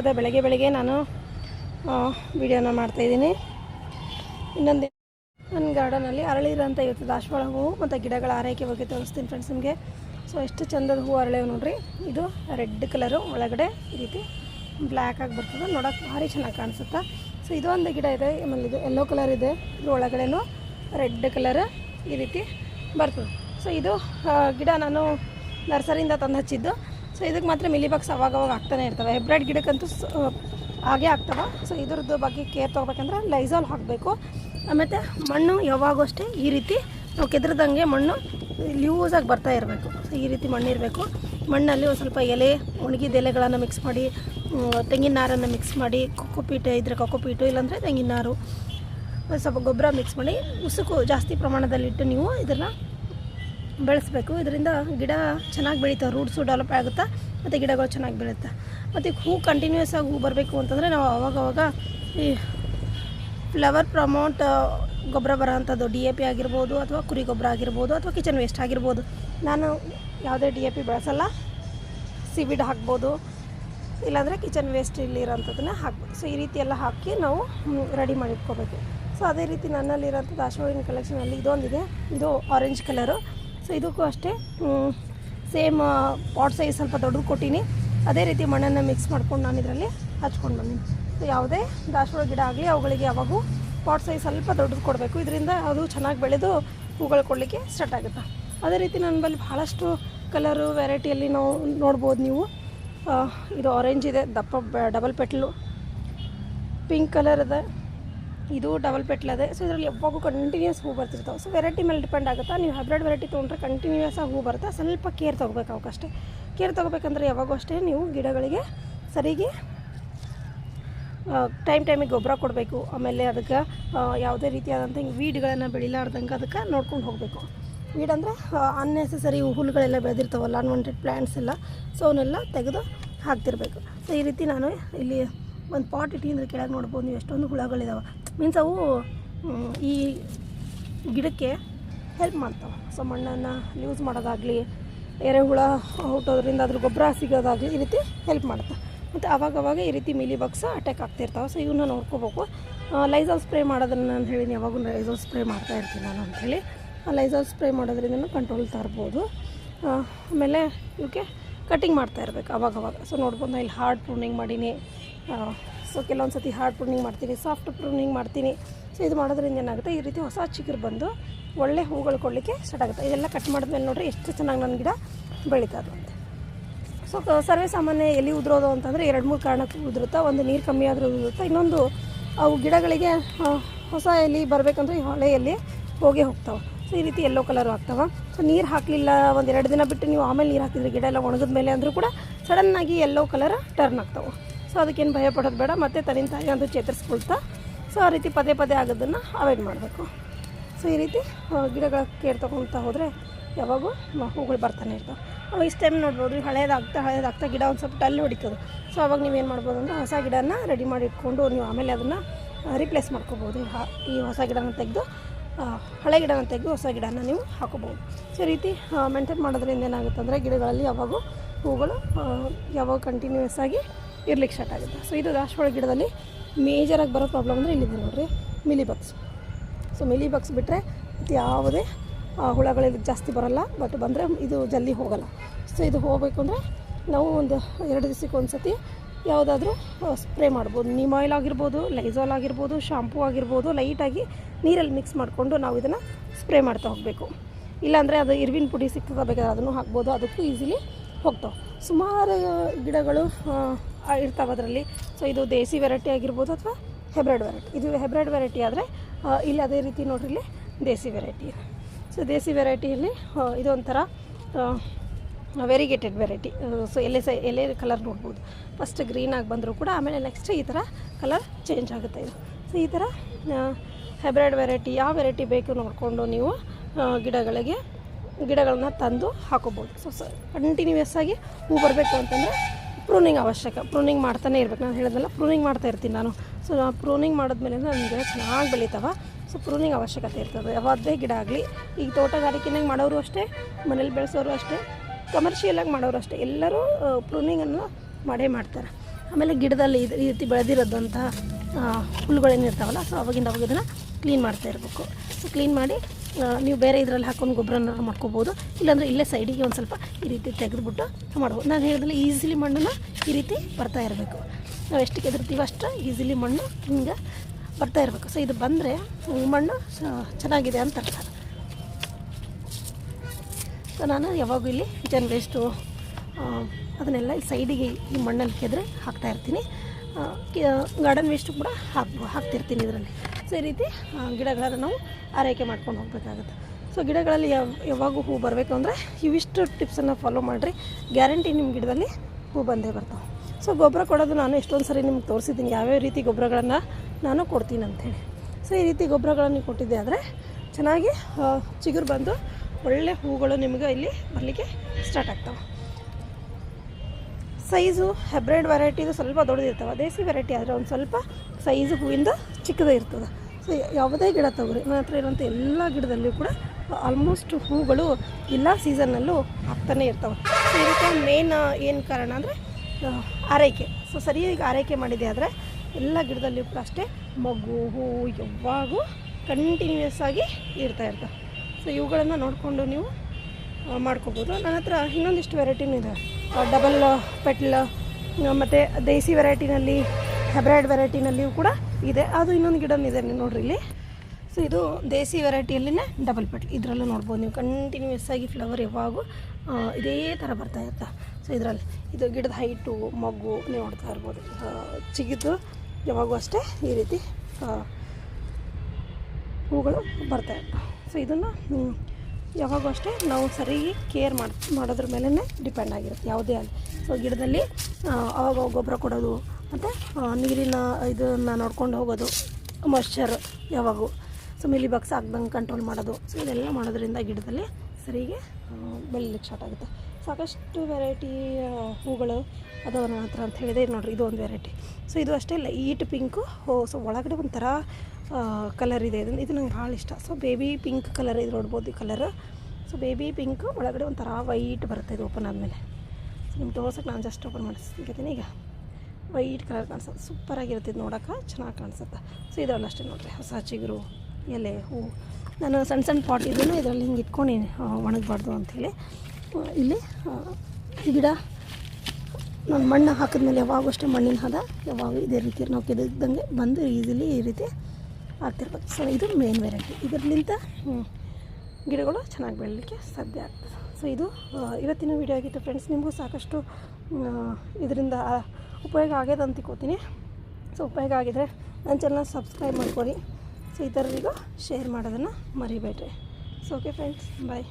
ಅದೇ ಬೆಳಗ್ಗೆ ಬೆಳಗ್ಗೆ ನಾನು ವಿಡಿಯೋನ ಮಾಡ್ತಾಯಿದ್ದೀನಿ ಇನ್ನೊಂದು ನನ್ನ ಗಾರ್ಡನಲ್ಲಿ ಅರಳಿರೋಂಥ ಇವತ್ತು ದಾಶವಾಳ ಹೂವು ಮತ್ತು ಗಿಡಗಳ ಆರೈಕೆ ಬಗ್ಗೆ ತೋರಿಸ್ತೀನಿ ಫ್ರೆಂಡ್ಸ್ ನಿಮಗೆ. ಸೊ ಎಷ್ಟು ಚಂದದ ಹೂವು ಅರಳಿವೆ ನೋಡ್ರಿ. ಇದು ರೆಡ್ ಕಲರು ಒಳಗಡೆ ಈ ರೀತಿ ಬ್ಲ್ಯಾಕ್ ಆಗಿ ಬರ್ತದೆ. ನೋಡೋಕೆ ಭಾರಿ ಚೆನ್ನಾಗಿ ಕಾಣಿಸುತ್ತೆ. ಸೊ ಇದು ಒಂದು ಗಿಡ ಇದೆ. ಆಮೇಲೆ ಇದು ಯೆಲ್ಲೋ ಕಲರ್ ಇದೆ. ಇದ್ರ ಒಳಗಡೆನೂ ರೆಡ್ ಕಲರ್ ಈ ರೀತಿ ಬರ್ತದೆ. ಸೊ ಇದು ಗಿಡ ನಾನು ನರ್ಸರಿಯಿಂದ ತಂದು ಹಚ್ಚಿದ್ದು. ಸೊ ಇದಕ್ಕೆ ಮಾತ್ರ ಮಿಲಿ ಬಾಕ್ಸ್ ಅವಾಗ ಅವಾಗ ಆಗ್ತಾನೆ ಇರ್ತವೆ. ಹೆಬ್ರೈಡ್ ಗಿಡಕ್ಕಂತೂ ಹಾಗೆ ಆಗ್ತವೆ. ಸೊ ಇದ್ರದ್ದು ಬಗ್ಗೆ ಕೇರ್ ತೊಗೋಬೇಕಂದ್ರೆ ಲೈಸಾಲ್ ಹಾಕಬೇಕು. ಮತ್ತು ಮಣ್ಣು ಯಾವಾಗೂ ಅಷ್ಟೇ ಈ ರೀತಿ ನಾವು ಕೆದ್ರದಂಗೆ ಮಣ್ಣು ಲೂಸಾಗಿ ಬರ್ತಾ ಇರಬೇಕು. ಸೊ ಈ ರೀತಿ ಮಣ್ಣು ಇರಬೇಕು. ಮಣ್ಣಲ್ಲಿ ಒಂದು ಸ್ವಲ್ಪ ಎಲೆ, ಒಣಗಿದ ಎಲೆಗಳನ್ನು ಮಿಕ್ಸ್ ಮಾಡಿ ತೆಂಗಿನ ನಾರನ್ನು ಮಿಕ್ಸ್ ಮಾಡಿ ಕೊಕ್ಕೋಪೀಟು ಇದ್ರೆ ಕೊಕ್ಕೋಪೀಟು ಇಲ್ಲಾಂದರೆ ತೆಂಗಿನ ನಾರು. ಸ್ವಲ್ಪ ಗೊಬ್ಬರ ಮಿಕ್ಸ್ ಮಾಡಿ, ಉಸುಕು ಜಾಸ್ತಿ ಪ್ರಮಾಣದಲ್ಲಿಟ್ಟು ನೀವು ಇದನ್ನು ಬೆಳೆಸಬೇಕು. ಇದರಿಂದ ಗಿಡ ಚೆನ್ನಾಗಿ ಬೆಳೀತಾವೆ ರೂಟ್ಸು ಡೆವಲಪ್ ಆಗುತ್ತೆ, ಮತ್ತು ಗಿಡಗಳು ಚೆನ್ನಾಗಿ ಬೆಳೆಯುತ್ತೆ ಮತ್ತು ಹೂ ಕಂಟಿನ್ಯೂಸ್ ಆಗಿ ಹೂ ಬರಬೇಕು ಅಂತಂದರೆ ನಾವು ಅವಾಗವಾಗ ಈ ಫ್ಲವರ್ ಪ್ರಮೋಟ್ ಗೊಬ್ಬರ ಬರೋಂಥದ್ದು ಡಿ ಎ ಪಿ ಆಗಿರ್ಬೋದು ಅಥವಾ ಕುರಿ ಗೊಬ್ಬರ ಆಗಿರ್ಬೋದು ಅಥವಾ ಕಿಚನ್ ವೇಸ್ಟ್ ಆಗಿರ್ಬೋದು. ನಾನು ಯಾವುದೇ ಡಿ ಎ ಪಿ ಬಳಸಲ್ಲ. ಸಿಬಿಡ್ ಹಾಕ್ಬೋದು. ಇಲ್ಲಾಂದರೆ ಕಿಚನ್ ವೇಸ್ಟ್ ಇಲ್ಲಿ ಇರೋಂಥದ್ದನ್ನ ಹಾಕ್ಬೋದು. ಸೊ ಈ ರೀತಿ ಎಲ್ಲ ಹಾಕಿ ನಾವು ರೆಡಿ ಮಾಡಿ ಇಟ್ಕೋಬೇಕು ಸೊ ಅದೇ ರೀತಿ ನನ್ನಲ್ಲಿರೋಂಥದ್ದು ದಾಸವಾಳಿನ ಕಲೆಕ್ಷನಲ್ಲಿ ಇದೊಂದಿದೆ. ಇದು ಆರೆಂಜ್ ಕಲರು ಸೊ ಇದಕ್ಕೂ ಅಷ್ಟೇ. ಸೇಮ್ ಪಾಟ್ ಸೈಜ್ ಸ್ವಲ್ಪ ದೊಡ್ಡದು ಕೊಟ್ಟೀನಿ. ಅದೇ ರೀತಿ ಮಣ್ಣನ್ನು ಮಿಕ್ಸ್ ಮಾಡ್ಕೊಂಡು ನಾನು ಇದರಲ್ಲಿ ಹಚ್ಕೊಂಡು ಬಂದೀನಿ. ಸೊ ಯಾವುದೇ ದಾಸವಾಳ ಗಿಡ ಆಗಲಿ, ಅವುಗಳಿಗೆ ಯಾವಾಗೂ ಪಾಟ್ ಸೈಜ್ ಸ್ವಲ್ಪ ದೊಡ್ಡದು ಕೊಡಬೇಕು. ಇದರಿಂದ ಅದು ಚೆನ್ನಾಗಿ ಬೆಳೆದು ಹೂಗಳು ಕೊಡಲಿಕ್ಕೆ ಸ್ಟಾರ್ಟ್ ಆಗುತ್ತೆ. ಅದೇ ರೀತಿ ನನ್ನ ಬಳಿ ಭಾಳಷ್ಟು ಕಲರು ವೆರೈಟಿಯಲ್ಲಿ ನಾವು ನೋಡ್ಬೋದು ನೀವು. ಇದು ಆರೆಂಜ್ ಇದೆ, ದಪ್ಪ ಡಬಲ್ ಪೆಟ್ಲು ಪಿಂಕ್ ಕಲರ್ ಇದೆ. ಇದು ಡಬಲ್ ಪೆಟ್ಲ್ ಅದೇ ಸೊ ಇದರಲ್ಲಿ ಯಾವಾಗೂ ಕಂಟಿನ್ಯೂಸ್ ಹೂ ಬರ್ತಿರ್ತಾವೆ. ಸೊ ವೆರೈಟಿ ಮೇಲೆ ಡಿಪೆಂಡ್ ಆಗುತ್ತಾ? ನೀವು ಹೈಬ್ರಿಡ್ ವೆರೈಟಿ ತೊಗೊಂಡ್ರೆ ಕಂಟಿನ್ಯೂಸ್ ಆಗಿ ಹೂ ಬರುತ್ತೆ? ಸ್ವಲ್ಪ ಕೇರ್ ತೊಗೋಬೇಕು ಅವಕ್ಕಷ್ಟೇ ಕೇರ್ ತೊಗೋಬೇಕಂದ್ರೆ ಯಾವಾಗೂ ಅಷ್ಟೇ ನೀವು ಗಿಡಗಳಿಗೆ ಸರಿಗೆ ಟೈಮ್ ಟೈಮಿಗೆ ಗೊಬ್ಬರ ಕೊಡಬೇಕು. ಆಮೇಲೆ ಅದಕ್ಕೆ ಯಾವುದೇ ರೀತಿಯಾದಂಥ ಹಿಂಗೆ ವೀಡ್ಗಳನ್ನು ಬೆಳಿಲಾರ್ದಂಗೆ ಅದಕ್ಕೆ ನೋಡ್ಕೊಂಡು ಹೋಗಬೇಕು. ವೀಡ್ ಅಂದರೆ ಅನ್ನೆಸೆಸರಿ ಹುಲ್ಲುಗಳೆಲ್ಲ ಬೆಳೆದಿರ್ತಾವಲ್ಲ ಅನ್ವಾಂಟೆಡ್ ಪ್ಲ್ಯಾಂಟ್ಸ್ ಎಲ್ಲ. ಸೊ ಅವನ್ನೆಲ್ಲ ತೆಗೆದು ಹಾಕ್ತಿರ್ಬೇಕು. ಸೊ ಈ ರೀತಿ ನಾನು ಇಲ್ಲಿ ಒಂದು ಪಾಟ್ ಇಟ್ಟಿಂದ್ರೆ ಕೆಳಗೆ ನೋಡ್ಬೋದು, ನೀವು ಎಷ್ಟೊಂದು ಹುಳಗಳಿದಾವೆ. ಮೀನ್ಸ್ ಅವು ಈ ಗಿಡಕ್ಕೆ ಹೆಲ್ಪ್ ಮಾಡ್ತಾವೆ. ಸೊ ಮಣ್ಣನ್ನು ಯೂಸ್ ಮಾಡೋದಾಗಲಿ ಎರೆಹುಳ ಹುಟ್ಟೋದ್ರಿಂದ ಅದ್ರ ಗೊಬ್ಬರ ಸಿಗೋದಾಗಲಿ ಈ ರೀತಿ ಹೆಲ್ಪ್ ಮಾಡುತ್ತೆ ಮತ್ತು ಅವಾಗವಾಗ ಈ ರೀತಿ ಮಿಲಿ ಬಾಕ್ಸ್ ಅಟ್ಯಾಕ್ ಆಗ್ತಿರ್ತಾವೆ ಸೊ ಇವನ್ನ ನೋಡ್ಕೋಬೇಕು. ಲೈಸಾಲ್ ಸ್ಪ್ರೇ ಮಾಡೋದನ್ನು ನಾನು ಹೇಳಿದ್ದೀನಿ ಯಾವಾಗೂ ಲೈಸಾಲ್ ಸ್ಪ್ರೇ ಮಾಡ್ತಾ ಇರ್ತೀನಿ ನಾನು ಅಂಥೇಳಿ. ಲೈಸಾಲ್ ಸ್ಪ್ರೇ ಮಾಡೋದ್ರಿಂದ ಕಂಟ್ರೋಲ್ ತರ್ಬೋದು. ಆಮೇಲೆ ಇವಕ್ಕೆ ಕಟಿಂಗ್ ಮಾಡ್ತಾ ಇರಬೇಕು ಅವಾಗವಾಗ. ಸೊ ನೋಡ್ಬೋದು ಇಲ್ಲಿ ಹಾರ್ಡ್ ಪ್ರೂನಿಂಗ್ ಮಾಡೀನಿ. ಸೊ ಕೆಲವೊಂದು ಸತಿ ಹಾರ್ಡ್ ಪ್ರೂನಿಂಗ್ ಮಾಡ್ತೀನಿ ಸಾಫ್ಟ್ ಪ್ರೂನಿಂಗ್ ಮಾಡ್ತೀನಿ. ಸೊ ಇದು ಮಾಡೋದ್ರಿಂದ ಏನಾಗುತ್ತೆ? ಈ ರೀತಿ ಹೊಸ ಚಿಗುರು ಬಂದು ಒಳ್ಳೆ ಹೂಗಳು ಕೊಡಲಿಕ್ಕೆ ಸ್ಟಾರ್ಟ್ ಆಗುತ್ತೆ. ಇದೆಲ್ಲ ಕಟ್ ಮಾಡಿದ್ಮೇಲೆ ನೋಡ್ರಿ ಎಷ್ಟು ಚೆನ್ನಾಗಿ ನನ್ನ ಗಿಡ ಬೆಳೀತದೆ ಅಂತ. ಸೊ ಸರ್ವೇ ಸಾಮಾನ್ಯ ಎಲ್ಲಿ ಉದುರೋದು ಅಂತಂದರೆ ಎರಡು ಮೂರು ಕಾರಣಕ್ಕೆ ಉದುರುತ್ತೆ. ಒಂದು ನೀರು ಕಮ್ಮಿ ಆದರೂ ಉದುರುತ್ತೆ. ಇನ್ನೊಂದು ಅವು ಗಿಡಗಳಿಗೆ ಹೊಸ ಎಲ್ಲಿ ಬರಬೇಕಂದ್ರೆ ಈ ಹೊಳೆಯಲ್ಲಿ ಹೋಗೇ ಹೋಗ್ತಾವೆ. ಸೊ ಈ ರೀತಿ ಎಲ್ಲೋ ಕಲರು ಆಗ್ತಾವೆ. ನೀರು ಹಾಕಲಿಲ್ಲ, ಒಂದು ಎರಡು ದಿನ ಬಿಟ್ಟು ನೀವು ಆಮೇಲೆ ನೀರು ಹಾಕಿದ್ರೆ ಗಿಡ ಎಲ್ಲ ಒಣಗಿದ ಮೇಲೆ ಅಂದರೂ ಕೂಡ ಸಡನ್ನಾಗಿ ಎಲ್ಲೋ ಕಲರ್ ಟರ್ನ್ ಆಗ್ತಾವೆ. ಸೊ ಅದಕ್ಕೇನು ಭಯ ಪಡೋದು ಬೇಡ, ಮತ್ತು ತನ್ನಿಂದ ತಾಯಿ ಚೇತರಿಸ್ಕೊಳ್ತಾ ಸೊ ಆ ರೀತಿ ಪದೇ ಪದೇ ಆಗೋದನ್ನು ಅವಾಯ್ಡ್ ಮಾಡಬೇಕು. ಸೊ ಈ ರೀತಿ ಗಿಡಗಳ ಕೇರ್ ತೊಗೊಳ್ತಾ ಹೋದರೆ ಯಾವಾಗೂ ಹೂಗಳು ಬರ್ತಾನೆ ಇರ್ತವೆ. ಅವಾಗ ಇಷ್ಟು ಟೈಮ್ ನೋಡ್ಬೋದು ರೀ ಹಳೇದಾಗ್ತಾ ಹಳೇದಾಗ್ತಾ ಗಿಡ ಒಂದು ಸ್ವಲ್ಪ ಟಲ್ ಹೊಡಿತದೆ. ಸೊ ಅವಾಗ ನೀವೇನು ಮಾಡ್ಬೋದು ಅಂದರೆ ಹೊಸ ಗಿಡನ ರೆಡಿ ಮಾಡಿ ಇಟ್ಕೊಂಡು ನೀವು ಆಮೇಲೆ ಅದನ್ನು ರಿಪ್ಲೇಸ್ ಮಾಡ್ಕೋಬೋದು. ಈ ಹೊಸ ಗಿಡನ ತೆಗೆದು ಹಳೆ ಗಿಡನ ತೆಗೆದು ಹೊಸ ಗಿಡನ ನೀವು ಹಾಕೋಬೋದು ಸೊ ಈ ರೀತಿ ಮೇಂಟೈನ್ ಮಾಡೋದ್ರಿಂದ ಏನಾಗುತ್ತೆ ಅಂದರೆ ಗಿಡಗಳಲ್ಲಿ ಯಾವಾಗೂ ಹೂಗಳು ಯಾವಾಗ ಕಂಟಿನ್ಯೂಸ್ ಆಗಿ ಇರ್ಲಿಕ್ಕೆ ಸ್ಟಾರ್ಟ್ ಆಗುತ್ತೆ. ಸೊ ಇದು ದಾಶವಾಳ ಗಿಡದಲ್ಲಿ ಮೇಜರಾಗಿ ಬರೋ ಪ್ರಾಬ್ಲಮ್ ಅಂದರೆ ಇಲ್ಲಿದೆ ನೋಡಿರಿ ಮಿಲಿ ಬಗ್ಸ್ ಸೊ ಮಿಲಿ ಬಿಟ್ಟರೆ ಯಾವುದೇ ಆ, ಹುಳಗಳು ಇದಕ್ಕೆ ಜಾಸ್ತಿ ಬರೋಲ್ಲ ಬಟ್ ಬಂದರೆ ಇದು ಜಲ್ದಿ ಹೋಗಲ್ಲ. ಸೊ ಇದು ಹೋಗಬೇಕು ಅಂದರೆ ನಾವು ಒಂದು ಎರಡು ದಿವಸಕ್ಕೆ ಒಂದು ಸತಿ ಯಾವುದಾದ್ರೂ ಸ್ಪ್ರೇ ಮಾಡ್ಬೋದು. ನೀಮ್ ಆಯಿಲ್ ಆಗಿರ್ಬೋದು ಲೈಝಾಲ್ ಆಗಿರ್ಬೋದು ಶಾಂಪೂ ಆಗಿರ್ಬೋದು ಲೈಟಾಗಿ ನೀರಲ್ಲಿ ಮಿಕ್ಸ್ ಮಾಡಿಕೊಂಡು ನಾವು ಇದನ್ನು ಸ್ಪ್ರೇ ಮಾಡ್ತಾ ಹೋಗಬೇಕು. ಇಲ್ಲಾಂದರೆ ಅದು ಇರ್ವಿನ ಪುಡಿ ಸಿಕ್ತದೆ ಬೇಕಾದ್ರೆ ಅದನ್ನು ಹಾಕ್ಬೋದು. ಅದಕ್ಕೂ ಈಸಿಲಿ ಹೋಗ್ತಾವೆ. ಸುಮಾರು ಗಿಡಗಳು ಇರ್ತಾವೆ ಅದರಲ್ಲಿ. ಸೊ ಇದು ದೇಸಿ ವೆರೈಟಿ ಆಗಿರ್ಬೋದು ಅಥವಾ ಹೆಬ್ರೈಡ್ ವೆರೈಟಿ ಇದು ಹೆಬ್ರೈಡ್ ವೆರೈಟಿ ಆದರೆ ಇಲ್ಲಿ ಅದೇ ರೀತಿ ನೋಡ್ರಿ ಇಲ್ಲಿ ದೇಸಿ ವೆರೈಟಿ ಸೊ ದೇಸಿ ವೆರೈಟಿಯಲ್ಲಿ ಇದೊಂಥರ ವೆರಿಗೇಟೆಡ್ ವೆರೈಟಿ ಸೊ ಎಲೆ ಸೈ, ಎಲೆ ಕಲರ್ ನೋಡ್ಬೋದು. ಫಸ್ಟ್ ಗ್ರೀನಾಗಿ ಬಂದರೂ ಕೂಡ ಆಮೇಲೆ ನೆಕ್ಸ್ಟ್ ಈ ಥರ ಕಲರ್ ಚೇಂಜ್ ಆಗುತ್ತೆ ಇದು. ಸೊ ಈ ಥರ ಹೈಬ್ರಿಡ್ ವೆರೈಟಿ ಯಾವ ವೆರೈಟಿ ಬೇಕು ನೋಡಿಕೊಂಡು ನೀವು ಗಿಡಗಳಿಗೆ, ಗಿಡಗಳನ್ನ ತಂದು ಹಾಕೋಬೋದು. ಸೊ ಸ ಕಂಟಿನ್ಯೂಯಸ್ ಆಗಿ ಹೂ ಬರಬೇಕು ಅಂತಂದರೆ ಪ್ರೂನಿಂಗ್ ಅವಶ್ಯಕ. ಪ್ರೂನಿಂಗ್ ಮಾಡ್ತಾನೆ ಇರಬೇಕು. ನಾನು ಹೇಳಿದ್ನಲ್ಲ ಪ್ರೂನಿಂಗ್ ಮಾಡ್ತಾ ಇರ್ತೀನಿ ನಾನು. ಸೊ ಪ್ರೂನಿಂಗ್ ಮಾಡಿದ್ಮೇಲೆ ನನ್ನ ಗಿಡ ಚೆನ್ನಾಗಿ ಬೆಳಿತಾವ. ಸೊ ಪ್ರೂನಿಂಗ್ ಅವಶ್ಯಕತೆ ಇರ್ತದೆ. ಯಾವುದೇ ಗಿಡ ಆಗಲಿ ಈಗ ತೋಟಗಾರಿಕೆನಾಗ ಮಾಡೋರು ಅಷ್ಟೇ, ಮನೇಲಿ ಬೆಳೆಸೋರು ಅಷ್ಟೇ ಕಮರ್ಷಿಯಲಾಗಿ ಮಾಡೋರು ಅಷ್ಟೇ. ಎಲ್ಲರೂ ಪ್ರೂನಿಂಗನ್ನು ಮಾಡೇ ಮಾಡ್ತಾರೆ. ಆಮೇಲೆ ಗಿಡದಲ್ಲಿ ಈ ರೀತಿ ಬೆಳೆದಿರೋದಂಥ ಹುಲ್ಲುಗಳೇನಿರ್ತಾವಲ್ಲ ಸೊ ಅವಾಗಿಂದ ಅವಾಗ ಇದನ್ನು ಕ್ಲೀನ್ ಮಾಡ್ತಾ ಇರಬೇಕು. ಸೊ ಕ್ಲೀನ್ ಮಾಡಿ ನೀವು ಬೇರೆ ಇದರಲ್ಲಿ ಹಾಕೊಂಡು ಗೊಬ್ಬರನ ಮಾಡ್ಕೋಬೋದು. ಇಲ್ಲಾಂದರೆ ಇಲ್ಲೇ ಸೈಡಿಗೆ ಒಂದು ಸ್ವಲ್ಪ ಈ ರೀತಿ ತೆಗೆದುಬಿಟ್ಟು ಮಾಡ್ಬೋದು. ನಾನು ಹೇಳಿದ್ರೆ ಈಸಿಲಿ ಮಣ್ಣನ್ನು ಈ ರೀತಿ ಬರ್ತಾ ಇರಬೇಕು. ನಾವು ಎಷ್ಟು ಕೆದರ್ತೀವೋ ಅಷ್ಟು ಈಸಿಲಿ ಮಣ್ಣು ಹಿಂಗೆ ಬರ್ತಾ ಇರಬೇಕು. ಸೊ ಇದು ಬಂದರೆ ಮಣ್ಣು ಚೆನ್ನಾಗಿದೆ ಅಂತ ಅರ್ಥ. ಸೊ ನಾನು ಯಾವಾಗೂ ಇಲ್ಲಿ ಕಿಚನ್ ವೇಸ್ಟು ಅದನ್ನೆಲ್ಲ ಇಲ್ಲಿ ಸೈಡಿಗೆ ಈ ಮಣ್ಣಲ್ಲಿ ಕೆದ್ರೆ ಹಾಕ್ತಾ ಇರ್ತೀನಿ. ಗಾರ್ಡನ್ ವೇಸ್ಟು ಕೂಡ ಹಾಕ್ಬೋ ಹಾಕ್ತಿರ್ತೀನಿ ಇದರಲ್ಲಿ. ಸೊ ಈ ರೀತಿ ಗಿಡಗಳನ್ನು ನಾವು ಆರೈಕೆ ಮಾಡ್ಕೊಂಡು ಹೋಗಬೇಕಾಗುತ್ತೆ. ಸೊ ಗಿಡಗಳಲ್ಲಿ ಯಾವ, ಯಾವಾಗೂ ಹೂ ಬರಬೇಕು ಅಂದರೆ ಇವಿಷ್ಟು ಟಿಪ್ಸನ್ನು ಫಾಲೋ ಮಾಡಿರಿ. ಗ್ಯಾರಂಟಿ ನಿಮ್ಮ ಗಿಡದಲ್ಲಿ ಹೂ ಬಂದೇ ಬರ್ತಾವೆ. ಸೊ ಗೊಬ್ಬರ ಕೊಡೋದು ನಾನು ಎಷ್ಟೊಂದು ಸರಿ ನಿಮ್ಗೆ ತೋರಿಸಿದ್ದೀನಿ. ಯಾವ್ಯಾವ ರೀತಿ ಗೊಬ್ಬರಗಳನ್ನು ನಾನು ಕೊಡ್ತೀನಿ ಅಂತೇಳಿ ಸೊ ಈ ರೀತಿ ಗೊಬ್ಬರಗಳನ್ನು ಕೊಟ್ಟಿದ್ದೆ ಆದರೆ ಚೆನ್ನಾಗಿ ಚಿಗುರು ಬಂದು ಒಳ್ಳೆ ಹೂಗಳು ನಿಮಗೆ ಇಲ್ಲಿ ಬರಲಿಕ್ಕೆ ಸ್ಟಾರ್ಟ್ ಆಗ್ತವೆ. ಸೈಜು ಹೆಬ್ರೈಡ್ ವೆರೈಟಿದು ಸ್ವಲ್ಪ ದೊಡ್ಡದಿರ್ತವೆ. ದೇಸಿ ವೆರೈಟಿ ಆದರೆ ಒಂದು ಸ್ವಲ್ಪ ಸೈಜು ಹೂವಿಂದ ಚಿಕ್ಕದೇ ಇರ್ತದೆ. ಸೊ ಯಾವುದೇ ಗಿಡ ತಗೋರಿ ನನ್ನ ಹತ್ರ ಇರುವಂಥ ಎಲ್ಲ ಗಿಡದಲ್ಲೂ ಕೂಡ ಆಲ್ಮೋಸ್ಟ್ ಹೂಗಳು ಎಲ್ಲ ಸೀಸನ್ನಲ್ಲೂ ಆಗ್ತಾನೆ ಇರ್ತವೆ. ಸೊ ಇದಕ್ಕೆ ಮೇನ್ ಏನು ಕಾರಣ ಅಂದರೆ ಆರೈಕೆ. ಸೊ ಸರಿಯಾಗಿ ಆರೈಕೆ ಮಾಡಿದೆ ಆದರೆ ಎಲ್ಲ ಗಿಡದಲ್ಲಿಯೂ ಕೂಡ ಅಷ್ಟೇ ಮಗು ಹೂವು ಯಾವಾಗೂ ಕಂಟಿನ್ಯೂಯಸ್ ಆಗಿ ಇರ್ತಾ ಇರ್ತವೆ. ಸೊ ಇವುಗಳನ್ನು ನೋಡಿಕೊಂಡು ನೀವು ಮಾಡ್ಕೋಬೋದು. ನನ್ನ ಹತ್ರ ಇನ್ನೊಂದಿಷ್ಟು ವೆರೈಟಿನೂ ಇದೆ. ಡಬಲ್ ಪೆಟ್ಲ್ ಮತ್ತು ದೇಸಿ ವೆರೈಟಿನಲ್ಲಿ ಹೆಬ್ರಾಯ್ಡ್ ವೆರೈಟಿನಲ್ಲಿಯೂ ಕೂಡ ಇದೆ. ಅದು ಇನ್ನೊಂದು ಗಿಡ ಇದೆ ನೀವು ನೋಡ್ರಿ ಇಲ್ಲಿ. ಸೊ ಇದು ದೇಸಿ ವೆರೈಟಿಯಲ್ಲಿನೇ ಡಬಲ್ ಪೆಟ್ಲ್ ಇದರಲ್ಲೂ ನೋಡ್ಬೋದು ನೀವು. ಕಂಟಿನ್ಯೂಯಸ್ ಆಗಿ ಫ್ಲವರ್ ಯಾವಾಗೂ ಇದೇ ಥರ ಬರ್ತಾ ಇರುತ್ತೆ. ಸೊ ಇದರಲ್ಲಿ ಇದು ಗಿಡದ ಹೈಟು ಮಗ್ಗು ನೀವು ನೋಡ್ತಾ ಇರ್ಬೋದು. ಚಿಗಿದು ಯಾವಾಗೂ ಅಷ್ಟೇ ಈ ರೀತಿ ಹೂಗಳು ಬರ್ತಾ ಇರ್ತವೆ ಸೊ ಇದನ್ನು ಯಾವಾಗೂ ಅಷ್ಟೇ ನಾವು ಸರಿ ಕೇರ್ ಮಾಡಿ, ಮಾಡೋದ್ರ ಮೇಲೇ ಡಿಪೆಂಡ್ ಆಗಿರುತ್ತೆ. ಯಾವುದೇ ಆಗಲಿ ಸೊ ಗಿಡದಲ್ಲಿ ಅವಾಗ ಗೊಬ್ಬರ ಕೊಡೋದು, ಮತ್ತು ನೀರಿನ ಇದನ್ನು ನೋಡ್ಕೊಂಡು ಹೋಗೋದು ಮಾಯ್ಶ್ಚರ್ ಯಾವಾಗೂ. ಸೊ ಮಿಲಿ ಬಾಕ್ಸ್ ಆಗ್ದಂಗೆ ಕಂಟ್ರೋಲ್ ಮಾಡೋದು. ಸೊ ಇದೆಲ್ಲ ಮಾಡೋದ್ರಿಂದ ಗಿಡದಲ್ಲಿ ಸರಿಗೆ ಬೆಳಿಲಿಕ್ಕೆ ಸ್ಟಾರ್ಟ್ ಆಗುತ್ತೆ. ಸಾಕಷ್ಟು ವೆರೈಟಿ ಹೂಗಳು ಅದಾವ ನನ್ನ ಹತ್ರ ಅಂತ ಹೇಳಿದೆ. ನೋಡ್ರಿ, ಇದು ಒಂದು ವೆರೈಟಿ ಸೊ ಇದು ಅಷ್ಟೇ ಲೈಟ್ ಪಿಂಕು ಹೋ ಸೊ ಒಳಗಡೆ ಒಂಥರ ಕಲರ್ ಇದೆ. ಇದನ್ನು ಇದು ನಂಗೆ ಭಾಳ ಇಷ್ಟ. ಸೊ ಬೇಬಿ ಪಿಂಕ್ ಕಲರ್ ಇದು ನೋಡ್ಬೋದು ಈ ಕಲರ್ ಸೊ ಬೇಬಿ ಪಿಂಕ್ ಒಳಗಡೆ ಒಂಥರ ವೈಟ್ ಬರುತ್ತೆ ಇದು ಓಪನ್ ಆದಮೇಲೆ. ಸೊ ತೋರ್ಸಕ್ಕೆ ನಾನು ಜಸ್ಟ್ ಓಪನ್ ಮಾಡಿಸ್ತೀನಿ. ಈಗ. ವೈಟ್ ಕಲರ್ ಕಾಣಿಸುತ್ತೆ ಸೂಪರಾಗಿರುತ್ತೆ ಇದು ನೋಡೋಕೆ ಚೆನ್ನಾಗಿ ಕಾಣಿಸುತ್ತೆ. ಸೊ ಇದರಲ್ಲಿ ಅಷ್ಟೇ ನೋಡಿರಿ. ಹೊಸ ಚಿಗುರು, ಎಲೆ, ಹೂ. ನಾನು ಸಣ್ಣ ಸಣ್ಣ ಪಾಟ್ ಇದನ್ನು ಇದರಲ್ಲಿ ಹಿಂಗೆ ಇಟ್ಕೊಂಡು ಒಣಗಬಾರ್ದು ಅಂಥೇಳಿ ಇಲ್ಲಿ ಗಿಡ ನಾನು ಮಣ್ಣು ಹಾಕಿದ್ಮೇಲೆ ಯಾವಾಗೂ ಅಷ್ಟೇ ಮಣ್ಣಿನ ಹದ, ಯಾವಾಗ ಇದೇ ರೀತಿ ನಾವು ಕೆದದಂಗೆ ಬಂದು ಈಸಿಲಿ ಈ ರೀತಿ ಆಗ್ತಿರ್ಬೇಕು ಸೊ ಇದು ಮೇನ್ ವೆರೈಟಿ ಇದರಲ್ಲಿಂದ ಗಿಡಗಳು ಚೆನ್ನಾಗಿ ಬೆಳಲಿಕ್ಕೆ ಸಾಧ್ಯ ಆಗ್ತದೆ. ಸೊ ಇದು ಇವತ್ತಿನ ವಿಡಿಯೋ ಆಗಿತ್ತು ಫ್ರೆಂಡ್ಸ್ ನಿಮಗೂ ಸಾಕಷ್ಟು ಇದರಿಂದ ಉಪಯೋಗ ಆಗ್ಯದ ಅಂತ ತಿಳ್ಕೊತೀನಿ. ಸೊ ಉಪಯೋಗ ಆಗಿದರೆ ನನ್ನ ಚಾನಲ್ನ ಸಬ್ಸ್ಕ್ರೈಬ್ ಮಾಡ್ಕೊಳ್ಳಿ ಸೊ ಈ ಥರದಿಗೂ ಶೇರ್ ಮಾಡೋದನ್ನು ಮರಿಬೇಡ್ರಿ. So okay friends bye